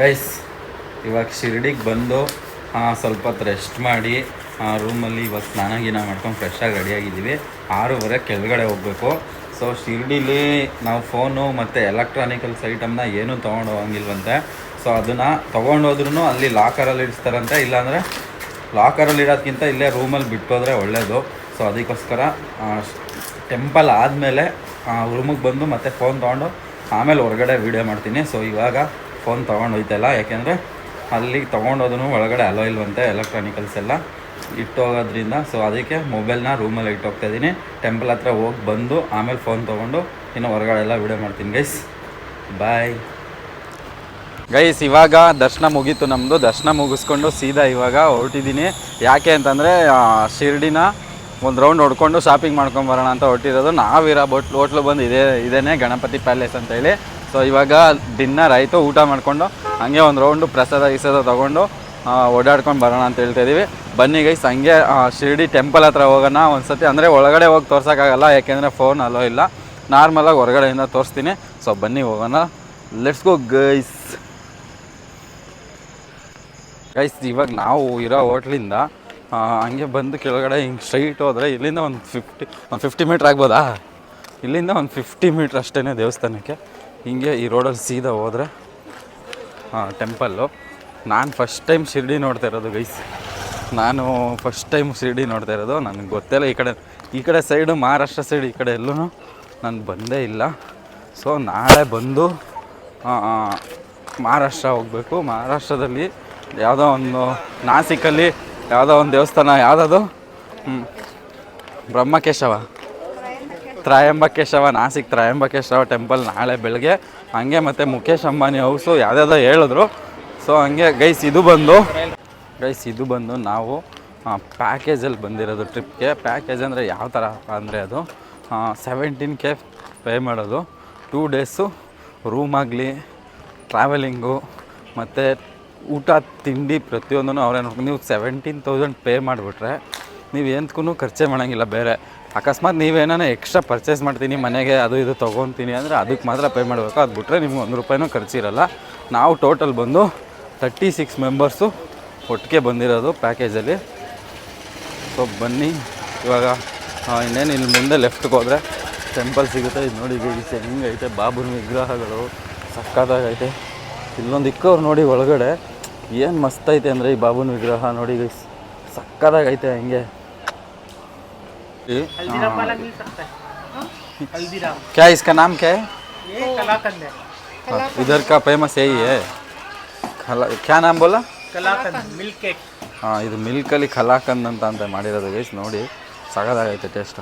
Guys ಇವಾಗ ಶಿರ್ಡಿಗೆ ಬಂದು ಸ್ವಲ್ಪ ಹೊತ್ತು ರೆಸ್ಟ್ ಮಾಡಿ ರೂಮಲ್ಲಿ ಇವಾಗ ಸ್ನಾನ ಗೀನ ಮಾಡ್ಕೊಂಡು ಫ್ರೆಶ್ಶಾಗಿ ರೆಡಿಯಾಗಿದ್ದೀವಿ ಆರೂವರೆ ಕೆಳಗಡೆ ಹೋಗಬೇಕು. ಸೊ ಶಿರಡಿಲಿ ನಾವು ಫೋನು ಮತ್ತು ಎಲೆಕ್ಟ್ರಾನಿಕಲ್ಸ್ ಐಟಮ್ನ ಏನೂ ತೊಗೊಂಡು ಹೋಗಂಗಿಲ್ವಂತೆ. ಸೊ ಅದನ್ನು ತೊಗೊಂಡೋದ್ರೂ ಅಲ್ಲಿ ಲಾಕರಲ್ಲಿ ಇಡಿಸ್ತಾರಂತೆ. ಇಲ್ಲಾಂದರೆ ಲಾಕರಲ್ಲಿ ಇಡೋದಕ್ಕಿಂತ ಇಲ್ಲೇ ರೂಮಲ್ಲಿ ಬಿಟ್ಟೋದ್ರೆ ಒಳ್ಳೆಯದು ಸೊ ಅದಕ್ಕೋಸ್ಕರ ಟೆಂಪಲ್ ಆದಮೇಲೆ ರೂಮಿಗೆ ಬಂದು ಮತ್ತೆ ಫೋನ್ ತೊಗೊಂಡು ಆಮೇಲೆ ಹೊರಗಡೆ ವೀಡಿಯೋ ಮಾಡ್ತೀನಿ. ಸೊ ಇವಾಗ ಫೋನ್ ತೊಗೊಂಡು ಹೋಯ್ತಲ್ಲ, ಯಾಕೆಂದರೆ ಅಲ್ಲಿಗೆ ತೊಗೊಂಡೋದ್ರು ಒಳಗಡೆ ಅಲೋ ಇಲ್ವಂತೆ ಎಲೆಕ್ಟ್ರಾನಿಕಲ್ಸ್ ಎಲ್ಲ ಇಟ್ಟೋಗೋದ್ರಿಂದ ಸೊ ಅದಕ್ಕೆ ಮೊಬೈಲ್ನ ರೂಮಲ್ಲಿ ಇಟ್ಟೋಗ್ತಾ ಇದ್ದೀನಿ ಟೆಂಪಲ್ ಹತ್ರ ಹೋಗಿ ಬಂದು ಆಮೇಲೆ ಫೋನ್ ತೊಗೊಂಡು ಇನ್ನು ಹೊರಗಡೆ ಎಲ್ಲ ವಿಡಿಯೋ ಮಾಡ್ತೀನಿ ಗೈಸ್ ಬಾಯ್ ಗೈಸ್ ಇವಾಗ ದರ್ಶನ ಮುಗೀತು ನಮ್ಮದು ದರ್ಶನ ಮುಗಿಸ್ಕೊಂಡು ಸೀದಾ ಇವಾಗ ಹೊರಟಿದ್ದೀನಿ ಯಾಕೆ ಅಂತಂದರೆ ಶಿರ್ಡಿನ ಒಂದು ರೌಂಡ್ ಹೊಡ್ಕೊಂಡು ಶಾಪಿಂಗ್ ಮಾಡ್ಕೊಂಡು ಬರೋಣ ಅಂತ ಹೊರಟಿರೋದು. ನಾವಿರೋ ಬೊಟ್ ಹೋಟ್ಲು ಬಂದು ಇದೇ ಇದೇ ಗಣಪತಿ ಪ್ಯಾಲೇಸ್ ಅಂತೇಳಿ ಸೊ ಇವಾಗ ಡಿನ್ನರ್ ಆಯಿತು, ಊಟ ಮಾಡಿಕೊಂಡು, ಹಂಗೆ ಒಂದು ರೌಂಡು ಪ್ರಸಾದ ಇಸದ ತೊಗೊಂಡು ಓಡಾಡ್ಕೊಂಡು ಬರೋಣ ಅಂತ ಹೇಳ್ತಾ ಇದ್ದೀವಿ ಬನ್ನಿ ಗೈಸ್ ಹಂಗೆ ಶಿರಡಿ ಟೆಂಪಲ್ ಹತ್ರ ಹೋಗೋಣ ಒಂದ್ಸತಿ. ಅಂದರೆ ಒಳಗಡೆ ಹೋಗಿ ತೋರ್ಸೋಕ್ಕಾಗಲ್ಲ ಯಾಕೆಂದರೆ ಫೋನ್ ಅಲ್ಲೋ ಇಲ್ಲ. ನಾರ್ಮಲಾಗಿ ಹೊರಗಡೆಯಿಂದ ತೋರಿಸ್ತೀನಿ. ಸೊ ಬನ್ನಿ ಹೋಗೋಣ. ಲೆಟ್ಸ್ ಗೋ ಗೈಸ್ ಗೈಸ್ ಇವಾಗ ನಾವು ಇರೋ ಹೋಟ್ಲಿಂದ ಹಂಗೆ ಬಂದು ಕೆಳಗಡೆ ಹಿಂಗೆ ಸ್ಟ್ರೈಟ್ ಹೋದರೆ ಇಲ್ಲಿಂದ ಒಂದು ಫಿಫ್ಟಿ ಒಂದು ಫಿಫ್ಟಿ ಮೀಟ್ರ್ ಆಗ್ಬೋದಾ? ಇಲ್ಲಿಂದ ಒಂದು ಫಿಫ್ಟಿ ಮೀಟ್ರ್ ಅಷ್ಟೇ ದೇವಸ್ಥಾನಕ್ಕೆ. ಹಿಂಗೆ ಈ ರೋಡಲ್ಲಿ ಸೀದಾ ಹೋದರೆ ಟೆಂಪಲ್ಲು ನಾನು ಫಸ್ಟ್ ಟೈಮ್ ಶಿರ್ಡಿ ನೋಡ್ತಾ ಇರೋದು ಗೈಸ್ ನಾನು ಫಸ್ಟ್ ಟೈಮ್ ಶಿರ್ಡಿ ನೋಡ್ತಾ ಇರೋದು, ನನಗೆ ಗೊತ್ತಿಲ್ಲ ಈ ಕಡೆ ಈ ಕಡೆ ಸೈಡು ಮಹಾರಾಷ್ಟ್ರ ಸೈಡ್ ಈ ಕಡೆ ಎಲ್ಲೂ ನಾನು ಬಂದೇ ಇಲ್ಲ. ಸೊ ನಾಳೆ ಬಂದು ಮಹಾರಾಷ್ಟ್ರ ಹೋಗಬೇಕು. ಮಹಾರಾಷ್ಟ್ರದಲ್ಲಿ ಯಾವುದೋ ಒಂದು ನಾಸಿಕಲ್ಲಿ, ಯಾವುದೋ ಒಂದು ದೇವಸ್ಥಾನ, ಯಾವುದದು? ಬ್ರಹ್ಮಕೇಶವ. ತ್ರಯಂಬಕೇಶವ, ನಾಸಿಕ್ ತ್ರಾಯಂಬಕೇಶವ ಟೆಂಪಲ್ ನಾಳೆ ಬೆಳಗ್ಗೆ ಹಂಗೆ ಮತ್ತು ಮುಖೇಶ್ ಅಂಬಾನಿ ಹೌಸು ಯಾವುದ್ಯಾವುದೋ ಹೇಳಿದ್ರು. ಸೊ ಹಂಗೆ ಗೈಸ್ ಇದು ಬಂದು ಗೈಸ್ ಇದು ಬಂದು ನಾವು ಪ್ಯಾಕೇಜಲ್ಲಿ ಬಂದಿರೋದು ಟ್ರಿಪ್ಗೆ ಪ್ಯಾಕೇಜ್ ಅಂದರೆ ಯಾವ ಥರ ಅಂದರೆ ಅದು ಸೆವೆಂಟೀನ್ ಕೆ ಪೇ ಮಾಡೋದು. ಟೂ ಡೇಸು ರೂಮ್ ಆಗಲಿ ಟ್ರಾವೆಲಿಂಗು ಮತ್ತು ಊಟ, ತಿಂಡಿ ಪ್ರತಿಯೊಂದೂ ಅವ್ರೇನು ನೀವು ಸೆವೆಂಟೀನ್ ತೌಸಂಡ್ ಪೇ ಮಾಡಿಬಿಟ್ರೆ, ನೀವು ಎಂತಕ್ಕೂ ಖರ್ಚೆ ಮಾಡೋಂಗಿಲ್ಲ ಬೇರೆ. ಅಕಸ್ಮಾತ್ ನೀವೇನೋ ಎಕ್ಸ್ಟ್ರಾ ಪರ್ಚೇಸ್ ಮಾಡ್ತೀನಿ, ಮನೆಗೆ ಅದು ಇದು ತೊಗೊತೀನಿ ಅಂದರೆ ಅದಕ್ಕೆ ಮಾತ್ರ ಪೇ ಮಾಡಬೇಕು. ಅದು ಬಿಟ್ಟರೆ ನಿಮ್ಗೆ ಒಂದು ರೂಪಾಯಿನೂ ಖರ್ಚಿರಲ್ಲ. ನಾವು ಟೋಟಲ್ ಬಂದು ತರ್ಟಿ ಸಿಕ್ಸ್ ಮೆಂಬರ್ಸು ಒಟ್ಟಿಗೆ ಬಂದಿರೋದು ಪ್ಯಾಕೇಜಲ್ಲಿ ಸೊ ಬನ್ನಿ. ಇವಾಗ ಇನ್ನೇನು ಇಲ್ಲಿ ಮುಂದೆ ಲೆಫ್ಟ್ಗೆ ಹೋದರೆ ಟೆಂಪಲ್ ಸಿಗುತ್ತೆ. ಇದು ನೋಡಿ ಗೈಸ್ ಹೆಂಗೈತೆ ಬಾಬುನ ವಿಗ್ರಹಗಳು ಸಕ್ಕತ್ತಾಗೈತೆ ಇಲ್ಲೊಂದು ಇಕ್ಕವ್ರು ನೋಡಿ ಒಳಗಡೆ. ಏನು ಮಸ್ತ್ ಐತೆ ಅಂದರೆ ಈ ಬಾಬುನ ವಿಗ್ರಹ ನೋಡಿ ಸಕ್ಕತ್ತಾಗೈತೆ ಹಂಗೆ. हल्दीराम वाला मिल सकता है हल्दीराम क्या इसका नाम क्या है ये कलाकंद है हाँ, इधर का फेमस यही है खला क्या नाम बोला कलाकंद मिल्क केक ಹಾಂ ಇದು ಮಿಲ್ಕಲ್ಲಿ ಕಲಾಕಂದ್ ಅಂತ ಅಂತ ಮಾಡಿರೋದು ಗೈಸ್ ನೋಡಿ ಸಗದಾಗೈತೆ ಟೇಸ್ಟ್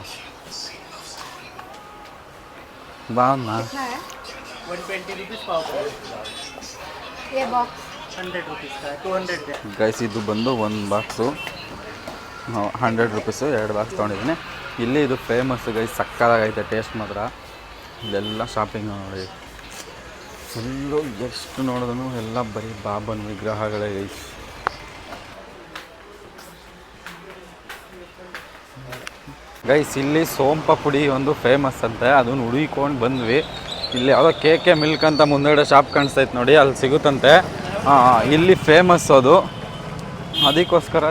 ಬಾಂದ वन ट्वेंटी रुपीज़ पाव ये बॉक्स हंड्रेड रुपीज़ का है टू हंड्रेड है ಗೈಸ್ ಇದು ಬಂದು ಒಂದು ಬಾಕ್ಸು ಹಂಡ್ರೆಡ್ ರುಪೀಸು ಎರಡು ಬಾಕ್ಸ್ ತೊಗೊಂಡಿದ್ದೀನಿ ಇಲ್ಲಿ ಇದು ಫೇಮಸ್ ಗೈಸ್ ಸಕ್ಕದಾಗೈತೆ ಟೇಸ್ಟ್ ಮಾತ್ರ. ಇಲ್ಲೆಲ್ಲ ಶಾಪಿಂಗ್ ನೋಡಿ. ಫುಲ್ಲು ಎಷ್ಟು ನೋಡಿದ್ರು ಎಲ್ಲ ಬರೀ ಬಾಬನ್ ವಿಗ್ರಹಗಳೇ ಗೈಸ್ ಗೈಸ್ ಇಲ್ಲಿ ಸೋಂಪ ಪುಡಿ ಒಂದು ಫೇಮಸ್ ಅಂತೆ. ಅದನ್ನು ಹುಡುಕೊಂಡು ಬಂದ್ವಿ. ಇಲ್ಲಿ ಯಾವುದೋ ಕೆ ಕೆ ಮಿಲ್ಕ್ ಅಂತ ಮುಂದೆಗಡೆ ಶಾಪ್ ಕಾಣಿಸ್ತೈತೆ ನೋಡಿ, ಅಲ್ಲಿ ಸಿಗುತ್ತಂತೆ. ಇಲ್ಲಿ ಫೇಮಸ್ ಅದು. ಅದಕ್ಕೋಸ್ಕರ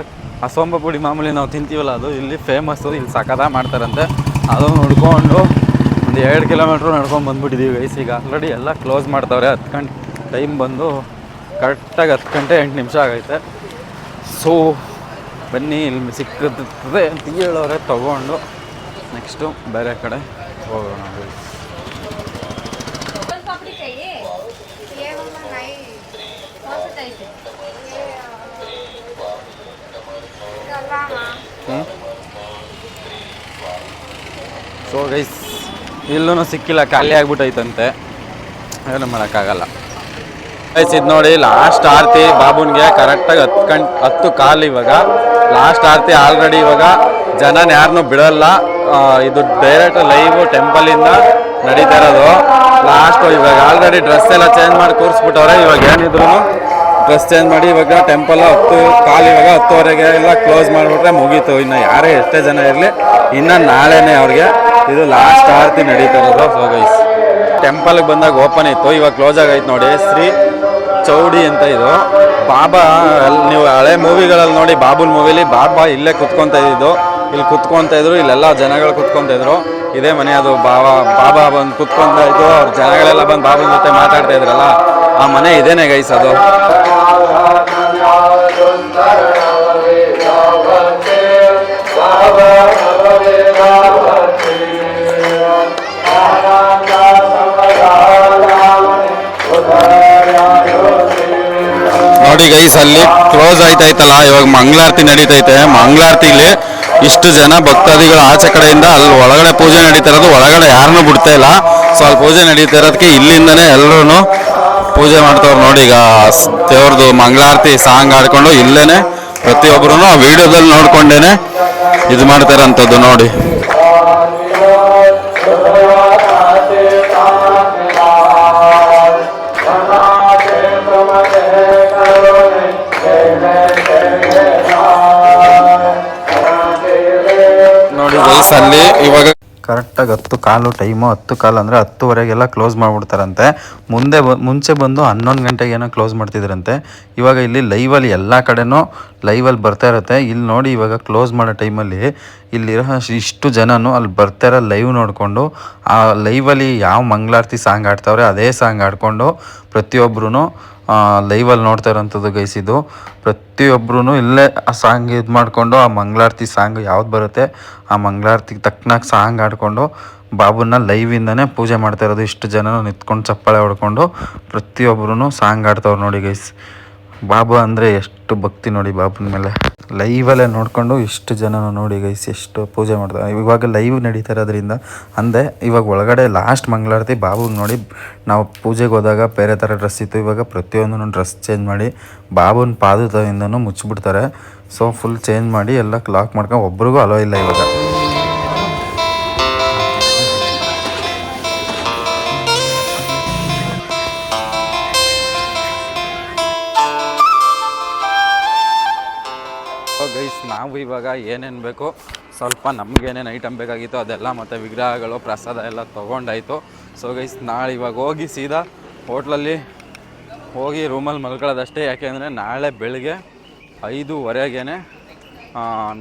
ಆ ಪುಡಿ ಮಾಮೂಲಿ ನಾವು ತಿಂತೀವಲ್ಲ ಅದು, ಇಲ್ಲಿ ಫೇಮಸ್ಸು ಇಲ್ಲಿ ಸಕದ ಮಾಡ್ತಾರಂತೆ. ಅದು ನೋಡ್ಕೊಂಡು ಒಂದು ಎರಡು ಕಿಲೋಮೀಟ್ರ್ ನಡ್ಕೊಂಡು ಬಂದ್ಬಿಟ್ಟಿದ್ದೀವಿ ಗೈಸ್ ಈಗ ಆಲ್ರೆಡಿ ಎಲ್ಲ ಕ್ಲೋಸ್ ಮಾಡ್ತಾವ್ರೆ. ಹತ್ತು ಗಂಟೆ ಟೈಮ್ ಬಂದು ಕರೆಕ್ಟಾಗಿ ಹತ್ತು ಗಂಟೆ ಎಂಟು ನಿಮಿಷ ಆಗೈತೆ. ಸೊ ಬನ್ನಿ, ಇಲ್ಲಿ ಸಿಕ್ಕಿದ್ರೆ ಅಂತ ಹೇಳೋರೆ, ತೊಗೊಂಡು ನೆಕ್ಸ್ಟು ಬೇರೆ ಕಡೆ ಹೋಗೋಣ ಸೊ ಗೈಸ್ ಇಲ್ಲೂ ಸಿಕ್ಕಿಲ್ಲ, ಖಾಲಿ ಆಗ್ಬಿಟ್ಟೈತಂತೆ ಏನು ಮಾಡೋಕ್ಕಾಗಲ್ಲ. ಗೈಸ್ ಇದು ನೋಡಿ ಲಾಸ್ಟ್ ಆರತಿ ಬಾಬುನ್ಗೆ ಕರೆಕ್ಟಾಗಿ ಹತ್ತು ಗಂಟೆ, ಹತ್ತು ಕಾಲು ಇವಾಗ. ಲಾಸ್ಟ್ ಆರತಿ ಆಲ್ರೆಡಿ ಇವಾಗ ಜನನ ಯಾರನ್ನೂ ಬಿಡಲ್ಲ. ಇದು ಡೈರೆಕ್ಟ್ ಲೈವ್ ಟೆಂಪಲಿಂದ ನಡೀತಾ ಇರೋದು. ಲಾಸ್ಟು ಇವಾಗ ಆಲ್ರೆಡಿ ಡ್ರೆಸ್ ಎಲ್ಲ ಚೇಂಜ್ ಮಾಡಿ ಕೂರಿಸ್ಬಿಟ್ಟವ್ರೆ, ಇವಾಗ ಏನಿದ್ರು ಡ್ರೆಸ್ ಚೇಂಜ್ ಮಾಡಿ ಇವಾಗ ಟೆಂಪಲ್ ಹತ್ತು ಕಾಲು ಇವಾಗ ಹತ್ತುವರೆಗೆ ಎಲ್ಲ ಕ್ಲೋಸ್ ಮಾಡಿಬಿಟ್ರೆ ಮುಗೀತು. ಇನ್ನು ಯಾರೇ ಎಷ್ಟೇ ಜನ ಇರಲಿ, ಇನ್ನು ನಾಳೆನೇ ಅವ್ರಿಗೆ ಇದು ಲಾಸ್ಟ್ ಆರತಿ ನಡೀತಾ ಇರೋದು ಗೈಸ್ ಟೆಂಪಲ್ಗೆ ಬಂದಾಗ ಓಪನ್ ಇತ್ತು, ಇವಾಗ ಕ್ಲೋಸ್ ಆಗೈತೆ ನೋಡಿ, ಶ್ರೀ ಚೌಡಿ ಅಂತ ಇದು. ಬಾಬಾ, ಅಲ್ಲಿ ನೀವು ಹಳೆ ಮೂವಿಗಳಲ್ಲಿ ನೋಡಿ, ಬಾಬುಲ್ ಮೂವಿಲಿ ಬಾಬಾ ಇಲ್ಲೇ ಕುತ್ಕೊಂತ ಇದ್ದಿದ್ದು. ಇಲ್ಲಿ ಕುತ್ಕೊಂತ ಇದ್ರು, ಇಲ್ಲೆಲ್ಲ ಜನಗಳು ಕುತ್ಕೊಂತ ಇದ್ರು. ಇದೇ ಮನೆ ಅದು, ಬಾಬಾ ಬಾಬಾ ಬಂದು ಕುತ್ಕೊಂತ ಇದ್ದು ಅವ್ರ ಜನಗಳೆಲ್ಲ ಬಂದು ಬಾಬನ ಜೊತೆ ಮಾತಾಡ್ತಾ ಇದ್ರಲ್ಲ. ಆ ಮನೆ ಇದೇನೆ ಗೈಸ್ ಅದು. ನೋಡಿ ಗೈಸ್ ಅಲ್ಲಿ ಕ್ಲೋಸ್ ಆಯ್ತಾಯ್ತಲ್ಲ, ಇವಾಗ ಮಂಗಳಾರತಿ ನಡೀತೈತೆ. ಇಲ್ಲಿ ಇಷ್ಟು ಜನ ಭಕ್ತಾದಿಗಳು ಆಚೆ ಕಡೆಯಿಂದ ಅಲ್ಲಿ ಒಳಗಡೆ ಪೂಜೆ ನಡೀತಾ ಇರೋದು, ಒಳಗಡೆ ಯಾರನ್ನು ಬಿಡ್ತಾ ಇಲ್ಲ. ಸೊ ಅಲ್ಲಿ ಪೂಜೆ ನಡೀತಾ ಇರೋದಕ್ಕೆ ಇಲ್ಲಿಂದನೇ ಎಲ್ಲರೂ ಪೂಜೆ ಮಾಡ್ತವ್ರು ನೋಡಿ ಈಗ ದೇವ್ರದ್ದು ಮಂಗಳಾರತಿ ಸಾಂಗ್ ಆಡ್ಕೊಂಡು ಇಲ್ಲೇನೆ ಪ್ರತಿಯೊಬ್ಬರು ಆ ವಿಡಿಯೋದಲ್ಲಿ ನೋಡ್ಕೊಂಡೇನೆ ಇದು ಮಾಡ್ತಾರಂಥದ್ದು ನೋಡಿ. ಕರೆಕ್ಟಾಗಿ ಹತ್ತು ಕಾಲು ಟೈಮು ಹತ್ತು ಕಾಲು ಅಂದರೆ ಹತ್ತುವರೆಗೆಲ್ಲ ಕ್ಲೋಸ್ ಮಾಡಿಬಿಡ್ತಾರಂತೆ. ಮುಂದೆ ಬ, ಮುಂಚೆ ಬಂದು ಹನ್ನೊಂದು ಗಂಟೆಗೆ ಏನೋ ಕ್ಲೋಸ್ ಮಾಡ್ತಿದ್ರಂತೆ. ಇವಾಗ ಇಲ್ಲಿ ಲೈವಲ್ಲಿ ಎಲ್ಲ ಕಡೆನೂ ಲೈವಲ್ಲಿ ಬರ್ತಾ ಇರುತ್ತೆ. ಇಲ್ಲಿ ನೋಡಿ ಇವಾಗ ಕ್ಲೋಸ್ ಮಾಡೋ ಟೈಮಲ್ಲಿ ಇಲ್ಲಿರೋ ಇಷ್ಟು ಜನನು ಅಲ್ಲಿ ಬರ್ತಾ ಇರೋ ಲೈವ್ ನೋಡಿಕೊಂಡು, ಆ ಲೈವಲ್ಲಿ ಯಾವ ಮಂಗಳಾರತಿ ಸಾಂಗ್ ಆಡ್ತಾವ್ರೆ ಅದೇ ಸಾಂಗ್ ಆಡಿಕೊಂಡು ಪ್ರತಿಯೊಬ್ಬರೂ ಲೈವಲ್ಲಿ ನೋಡ್ತಾ ಇರೋಂಥದ್ದು ಗೈಸಿದ್ದು ಪ್ರತಿಯೊಬ್ಬರೂ ಇಲ್ಲೇ ಆ ಸಾಂಗ್ ಇದು ಮಾಡಿಕೊಂಡು, ಆ ಮಂಗಳಾರತಿ ಸಾಂಗ್ ಯಾವ್ದು ಬರುತ್ತೆ, ಆ ಮಂಗಳಾರತಿಗೆ ತಕ್ಕನಾಗಿ ಸಾಂಗ್ ಆಡಿಕೊಂಡು ಬಾಬುನ ಲೈವಿಂದನೇ ಪೂಜೆ ಮಾಡ್ತಾ ಇರೋದು. ಇಷ್ಟು ಜನ ನಿಂತ್ಕೊಂಡು ಚಪ್ಪಾಳೆ ಹೊಡ್ಕೊಂಡು ಪ್ರತಿಯೊಬ್ಬರೂ ಸಾಂಗ್ ಆಡ್ತಾವ್ರು ನೋಡಿ ಗೈಸ್ ಬಾಬಾ ಅಂದರೆ ಎಷ್ಟು ಭಕ್ತಿ ನೋಡಿ ಬಾಬನ ಮೇಲೆ. ಲೈವಲ್ಲೇ ನೋಡಿಕೊಂಡು ಇಷ್ಟು ಜನ ನೋಡಿ ಗೈಸ್ ಎಷ್ಟು ಪೂಜೆ ಮಾಡ್ತಾರೆ ಇವಾಗ ಲೈವ್ ನಡೀತಾ ಇರೋದ್ರಿಂದ ಅಂದೆ ಇವಾಗ ಒಳಗಡೆ ಲಾಸ್ಟ್ ಮಂಗಳಾರತಿ ಬಾಬುಗೆ ನೋಡಿ ನಾವು ಪೂಜೆಗೆ ಹೋದಾಗ ಬೇರೆ ಥರ ಡ್ರೆಸ್ ಇತ್ತು. ಇವಾಗ ಪ್ರತಿಯೊಂದನ್ನು ಡ್ರೆಸ್ ಚೇಂಜ್ ಮಾಡಿ ಬಾಬುನ ಪಾದದಿಂದನೂ ಮುಚ್ಚಿಬಿಡ್ತಾರೆ. ಸೊ ಫುಲ್ ಚೇಂಜ್ ಮಾಡಿ ಎಲ್ಲ ಕ್ಲಾಕ್ ಮಾಡ್ಕೊಂಡು ಒಬ್ರಿಗೂ ಅಲೋ ಇಲ್ಲ ಇವಾಗ. ಇವಾಗ ಏನೇನು ಬೇಕು ಸ್ವಲ್ಪ ನಮಗೇನೇನು ಐಟಮ್ ಬೇಕಾಗಿತ್ತು ಅದೆಲ್ಲ ಮತ್ತು ವಿಗ್ರಹಗಳು, ಪ್ರಸಾದ ಎಲ್ಲ ತೊಗೊಂಡಾಯಿತು. ಸೊ ಗೈಸ್ ನಾಳೆ ಇವಾಗ ಹೋಗಿ ಸೀದಾ ಹೋಟ್ಲಲ್ಲಿ ಹೋಗಿ ರೂಮಲ್ಲಿ ಮಲ್ಕೊಳ್ಳೋದಷ್ಟೇ. ಯಾಕೆಂದರೆ ನಾಳೆ ಬೆಳಗ್ಗೆ ಐದೂವರೆಗೇ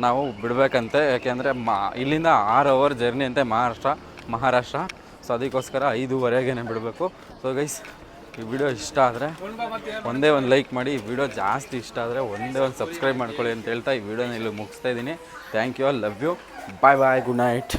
ನಾವು ಬಿಡಬೇಕಂತೆ. ಯಾಕೆಂದರೆ ಮಾ, ಇಲ್ಲಿಂದ ಆರು ಅವರ್ ಜರ್ನಿ ಅಂತೆ ಮಹಾರಾಷ್ಟ್ರ ಮಹಾರಾಷ್ಟ್ರ. ಸೊ ಅದಕ್ಕೋಸ್ಕರ ಐದೂವರೆಗೇ ಬಿಡಬೇಕು. ಸೊ ಗೈಸ್ ಈ ವಿಡಿಯೋ ಇಷ್ಟ ಆದರೆ ಒಂದೇ ಒಂದು ಲೈಕ್ ಮಾಡಿ. ಈ ವಿಡಿಯೋ ಜಾಸ್ತಿ ಇಷ್ಟ ಆದರೆ ಒಂದೇ ಒಂದು ಸಬ್ಸ್ಕ್ರೈಬ್ ಮಾಡ್ಕೊಳ್ಳಿ ಅಂತ ಹೇಳ್ತಾ ಈ ವಿಡಿಯೋನ ಇಲ್ಲಿ ಮುಗಿಸ್ತಾ ಇದ್ದೀನಿ. Thank you love you bye bye good night